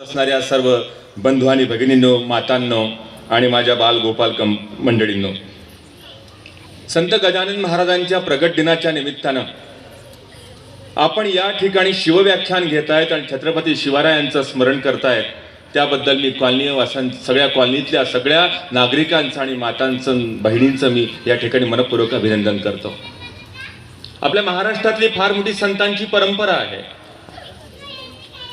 असणाऱ्या सर्व बंधू आणि भगिनींनो मातांनो आणि माझ्या बाल गोपाल कम मंडळींनो संत गजानन महाराजांच्या प्रगट दिनाच्या निमित्तानं आपण या ठिकाणी शिवव्याख्यान घेत आहेत आणि छत्रपती शिवरायांचं स्मरण करतायत. त्याबद्दल मी कॉलनी वासां सगळ्या कॉलनीतल्या सगळ्या नागरिकांचं आणि मातांचं बहिणींचं मी या ठिकाणी मनपूर्वक अभिनंदन करतो. आपल्या महाराष्ट्रातली फार मोठी संतांची परंपरा आहे.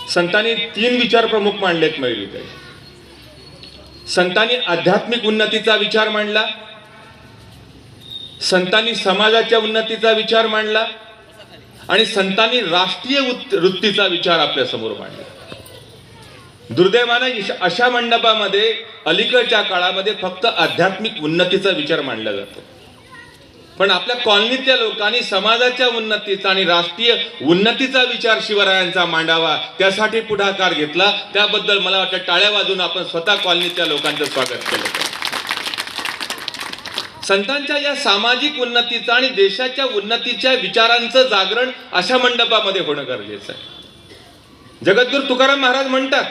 संतांनी तीन विचार प्रमुख मांडलेत मैत्रिणी संतांनी आध्यात्मिक उन्नतीचा विचार मांडला. संतांनी समाजाच्या उन्नतीचा विचार मांडला. आणि संतांनी राष्ट्रीय वृत्तीचा विचार आपल्यासमोर मांडला. दुर्दैवानं अशा मंडपामध्ये अलीकडच्या काळामध्ये फक्त आध्यात्मिक उन्नतीचा विचार मांडला जातो. पण आपल्या कॉलनीतल्या लोकांनी समाजाच्या उन्नतीचा आणि राष्ट्रीय उन्नतीचा विचार शिवरायांचा मांडावा त्यासाठी पुढाकार घेतला. त्याबद्दल मला वाटतं टाळ्या वाजून आपण स्वतः कॉलनीतल्या लोकांचं स्वागत केलं. संतांच्या या सामाजिक उन्नतीचा आणि देशाच्या उन्नतीच्या विचारांचं जागरण अशा मंडपामध्ये होणं गरजेचं आहे. जगद्गुरु तुकाराम महाराज म्हणतात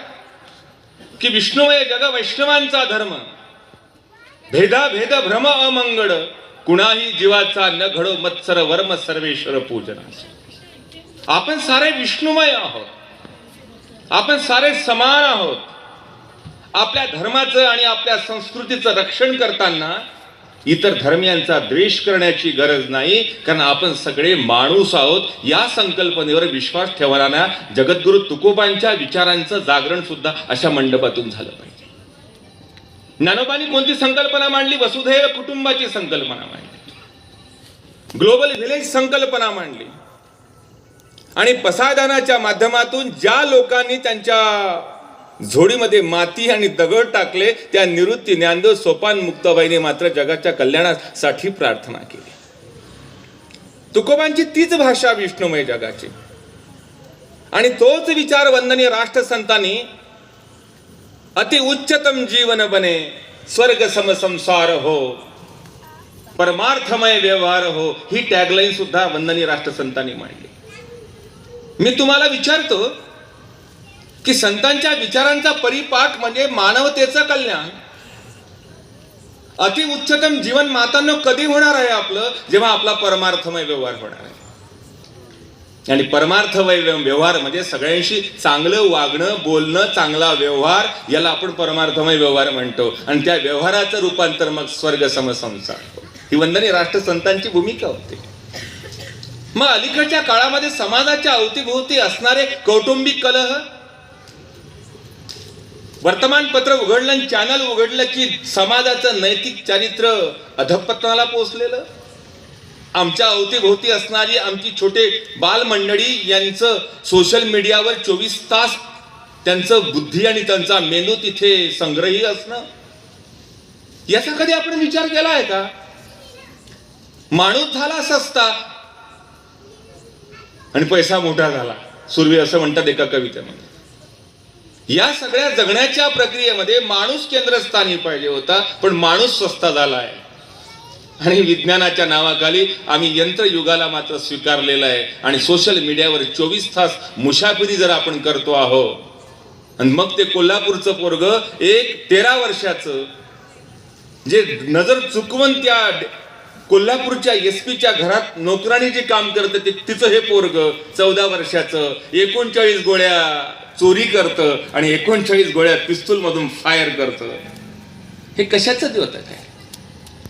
की विष्णुमय जग वैष्णवांचा धर्म भेदा भेद भ्रम अमंगड कुणाही जीवाचा न घडो मत्सर वर्म सर्वेश्वर पूजना आपण सारे विष्णुमय आहोत. आपण सारे समान आहोत. आपल्या धर्माचं आणि आपल्या संस्कृतीचं रक्षण करताना इतर धर्मियांचा द्वेष करण्याची गरज नाही कारण आपण सगळे माणूस आहोत. या संकल्पनेवर विश्वास ठेवणाऱ्या जगद्गुरु तुकोबांच्या विचारांचं जागरण सुद्धा अशा मंडपातून झालं पाहिजे. ज्ञानोबांनी कोणती संकल्पना मांडली? वसुधैव कुटुंबाची संकल्पना मांडली. ग्लोबल व्हिलेज संकल्पना मांडली. आणि पसायदानाच्या माध्यमातून ज्या लोकांनी त्यांच्या झोडीमध्ये माती आणि दगड टाकले त्या निवृत्ती ज्ञानदेव सोपान मुक्ताबाईने मात्र जगाच्या कल्याणासाठी प्रार्थना केली. तुकोबांची तीच भाषा विष्णुमय जगाची. आणि तोच विचार वंदनीय राष्ट्रसंतांनी अति उच्चतम जीवन बने स्वर्ग सम संसार हो। परमार्थमय व्यवहार हो ही टॅगलाईन सुद्धा वंदनीय राष्ट्रसंतांनी मांडली. मी तुम्हाला विचारतो की संतांच्या विचारांचा परिपाठ म्हणजे मानवतेचं कल्याण. अति उच्चतम जीवन मातांना कधी होणार आहे आपलं? जेव्हा आपला परमार्थमय व्यवहार होणार आहे. आणि परमार्थ व्यवहार म्हणजे सगळ्यांशी चांगलं वागणं बोलणं चांगला व्यवहार याला आपण परमार्थमय व्यवहार म्हणतो. आणि त्या व्यवहाराचं रूपांतर मग स्वर्ग समसंसार. ही वंदने राष्ट्रसंतांची भूमिका होती. मग अलीकडच्या काळामध्ये समाजाच्या अवतीभोवती असणारे कौटुंबिक कलह वर्तमानपत्र उघडलं आणि चॅनल उघडलं की समाजाचं नैतिक चारित्र्य अधपतनाला पोचलेलं आमच्या अवतीभोवती असणारी आमची छोटे बालमंडळी यांचं सोशल मीडियावर चोवीस तास त्यांचं बुद्धी आणि त्यांचा मेनू तिथे संग्रही असणं. याचा कधी आपण विचार केला आहे का? माणूस झाला सस्ता आणि पैसा मोठा झाला. सुरवी असं म्हणतात एका कवितेमध्ये. या सगळ्या जगण्याच्या प्रक्रियेमध्ये माणूस केंद्रस्थानी पाहिजे होता पण माणूस स्वस्त झाला आहे. आणि विज्ञानाच्या नावाखाली आम्ही यंत्रयुगाला मात्र स्वीकारलेलं आहे. आणि सोशल मीडियावर चोवीस तास मुसाफिरी जर आपण करतो आहो आणि मग ते कोल्हापूरचं पोरग एक तेरा वर्षाचं जे नजर चुकवून त्या कोल्हापूरच्या एस पीच्या घरात नोकराने जे काम करतं ते तिचं हे पोरग चौदा वर्षाचं एकोणचाळीस गोळ्या चोरी करतं आणि एकोणचाळीस गोळ्या पिस्तूलमधून फायर करतं. हे कशाचं आहे काय?